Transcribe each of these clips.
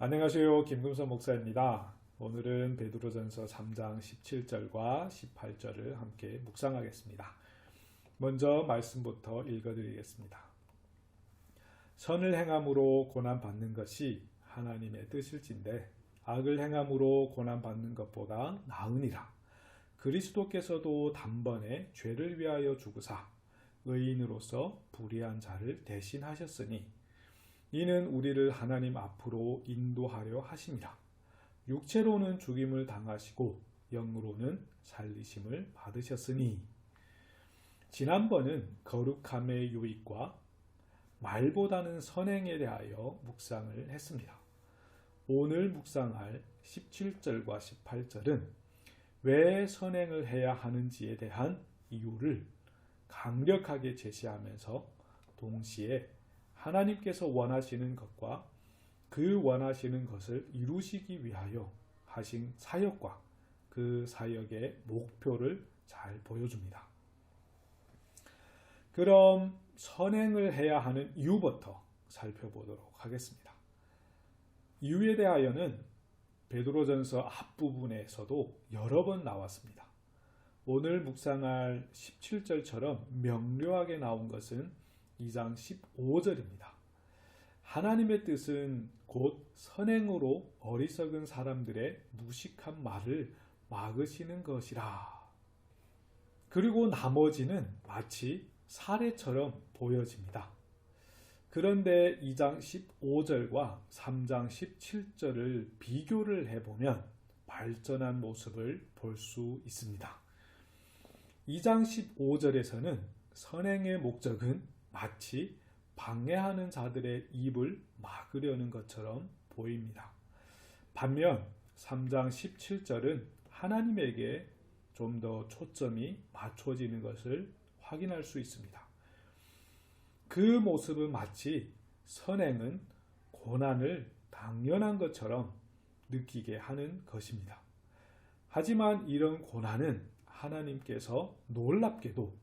안녕하세요. 김금선 목사입니다. 오늘은 베드로전서 3장 17절과 18절을 함께 묵상하겠습니다. 먼저 말씀부터 읽어드리겠습니다. 선을 행함으로 고난 받는 것이 하나님의 뜻일진데 악을 행함으로 고난 받는 것보다 나으니라. 그리스도께서도 단번에 죄를 위하여 죽으사 의인으로서 불의한 자를 대신하셨으니 이는 우리를 하나님 앞으로 인도하려 하심이라. 육체로는 죽임을 당하시고 영으로는 살리심을 받으셨으니 지난번은 거룩함의 유익과 말보다는 선행에 대하여 묵상을 했습니다. 오늘 묵상할 17절과 18절은 왜 선행을 해야 하는지에 대한 이유를 강력하게 제시하면서 동시에 하나님께서 원하시는 것과 그 원하시는 것을 이루시기 위하여 하신 사역과 그 사역의 목표를 잘 보여줍니다. 그럼 선행을 해야 하는 이유부터 살펴보도록 하겠습니다. 이유에 대하여는 베드로전서 앞부분에서도 여러 번 나왔습니다. 오늘 묵상할 17절처럼 명료하게 나온 것은 2장 15절입니다. 하나님의 뜻은 곧 선행으로 어리석은 사람들의 무식한 말을 막으시는 것이라. 그리고 나머지는 마치 사례처럼 보여집니다. 그런데 2장 15절과 3장 17절을 비교를 해보면 발전한 모습을 볼 수 있습니다. 2장 15절에서는 선행의 목적은 마치 방해하는 자들의 입을 막으려는 것처럼 보입니다. 반면 3장 17절은 하나님에게 좀 더 초점이 맞춰지는 것을 확인할 수 있습니다. 그 모습은 마치 선행은 고난을 당연한 것처럼 느끼게 하는 것입니다. 하지만 이런 고난은 하나님께서 놀랍게도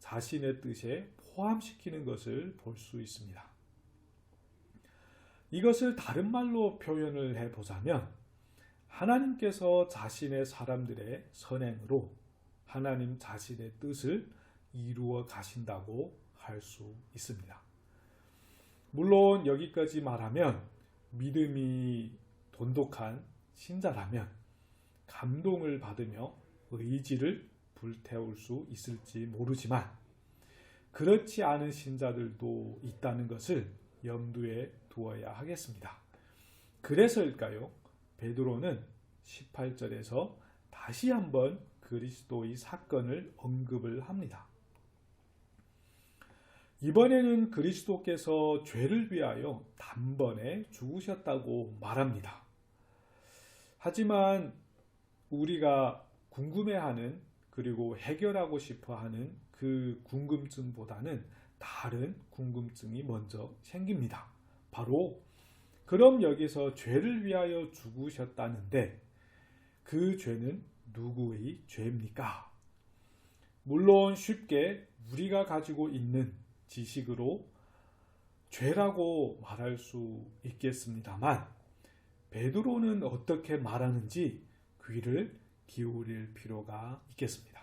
자신의 뜻에 포함시키는 것을 볼 수 있습니다. 이것을 다른 말로 표현을 해보자면 하나님께서 자신의 사람들의 선행으로 하나님 자신의 뜻을 이루어 가신다고 할 수 있습니다. 물론 여기까지 말하면 믿음이 돈독한 신자라면 감동을 받으며 의지를 불태울 수 있을지 모르지만 그렇지 않은 신자들도 있다는 것을 염두에 두어야 하겠습니다. 그래서일까요? 베드로는 18절에서 다시 한번 그리스도의 사건을 언급을 합니다. 이번에는 그리스도께서 죄를 위하여 단번에 죽으셨다고 말합니다. 하지만 우리가 궁금해하는 그리고 해결하고 싶어 하는 그 궁금증보다는 다른 궁금증이 먼저 생깁니다. 바로 그럼 여기서 죄를 위하여 죽으셨다는데 그 죄는 누구의 죄입니까? 물론 쉽게 우리가 가지고 있는 지식으로 죄라고 말할 수 있겠습니다만 베드로는 어떻게 말하는지 귀를 기울일 필요가 있겠습니다.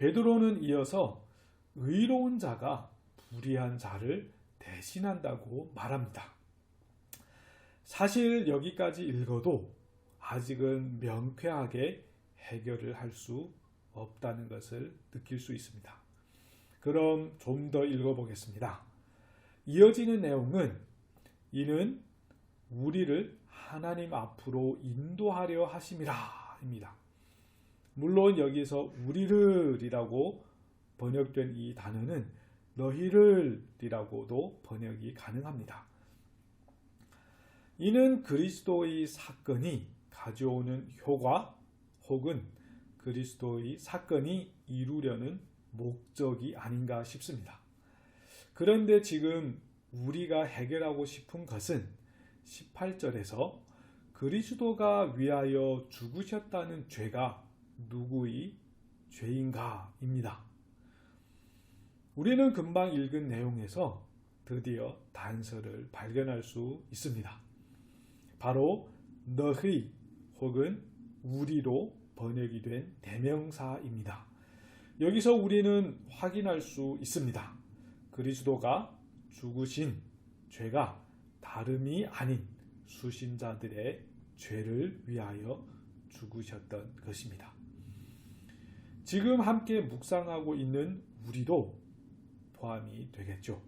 베드로는 이어서 의로운 자가 불의한 자를 대신한다고 말합니다. 사실 여기까지 읽어도 아직은 명쾌하게 해결을 할 수 없다는 것을 느낄 수 있습니다. 그럼 좀 더 읽어보겠습니다. 이어지는 내용은 이는 우리를 하나님 앞으로 인도하려 하심이라 입니다. 물론 여기서 우리를이라고 번역된 이 단어는 너희를이라고도 번역이 가능합니다. 이는 그리스도의 사건이 가져오는 효과 혹은 그리스도의 사건이 이루려는 목적이 아닌가 싶습니다. 그런데 지금 우리가 해결하고 싶은 것은 18절에서 그리스도가 위하여 죽으셨다는 죄가 누구의 죄인가입니다. 우리는 금방 읽은 내용에서 드디어 단서를 발견할 수 있습니다. 바로 너희 혹은 우리로 번역이 된 대명사입니다. 여기서 우리는 확인할 수 있습니다. 그리스도가 죽으신 죄가 다름이 아닌 수신자들의 죄를 위하여 죽으셨던 것입니다. 지금 함께 묵상하고 있는 우리도 포함이 되겠죠.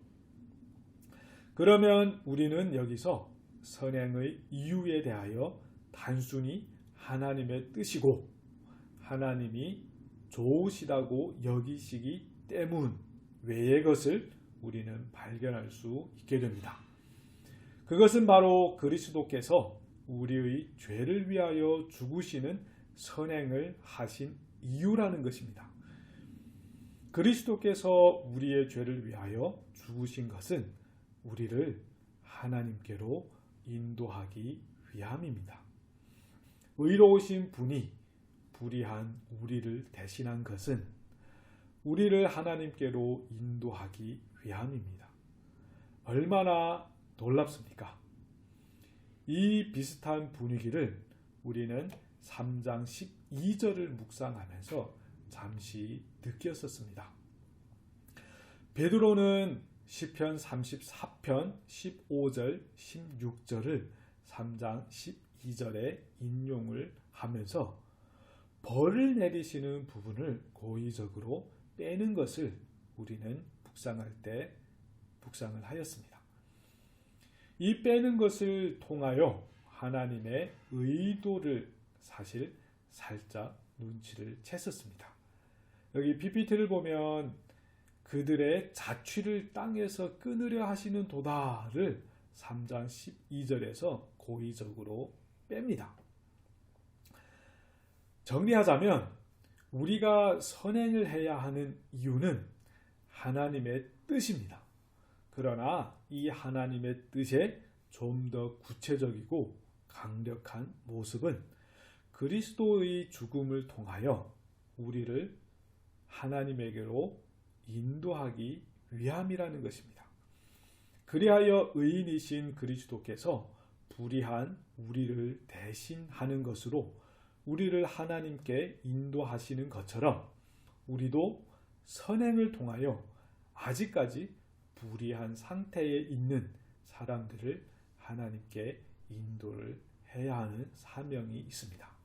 그러면 우리는 여기서 선행의 이유에 대하여 단순히 하나님의 뜻이고 하나님이 좋으시다고 여기시기 때문 외의 것을 우리는 발견할 수 있게 됩니다. 그것은 바로 그리스도께서 우리의 죄를 위하여 죽으시는 선행을 하신 이유라는 것입니다. 그리스도께서 우리의 죄를 위하여 죽으신 것은 우리를 하나님께로 인도하기 위함입니다. 의로우신 분이 불의한 우리를 대신한 것은 우리를 하나님께로 인도하기 위함입니다. 얼마나 놀랍습니까? 이 비슷한 분위기를 우리는 3장 12절을 묵상하면서 잠시 느꼈었습니다. 베드로는 시편 34편 15절 16절을 3장 12절에 인용을 하면서 벌을 내리시는 부분을 고의적으로 빼는 것을 우리는 묵상할 때 묵상을 하였습니다. 이 빼는 것을 통하여 하나님의 의도를 사실 살짝 눈치를 챘었습니다. 여기 PPT를 보면 그들의 자취를 땅에서 끊으려 하시는 도다를 3장 12절에서 고의적으로 뺍니다. 정리하자면 우리가 선행을 해야 하는 이유는 하나님의 뜻입니다. 그러나 이 하나님의 뜻에 좀 더 구체적이고 강력한 모습은 그리스도의 죽음을 통하여 우리를 하나님에게로 인도하기 위함이라는 것입니다. 그리하여 의인이신 그리스도께서 불의한 우리를 대신하는 것으로 우리를 하나님께 인도하시는 것처럼 우리도 선행을 통하여 아직까지 불의한 상태에 있는 사람들을 하나님께 인도를 해야 하는 사명이 있습니다.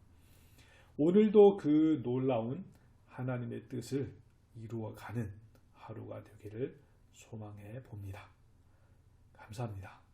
오늘도 그 놀라운 하나님의 뜻을 이루어가는 하루가 되기를 소망해 봅니다. 감사합니다.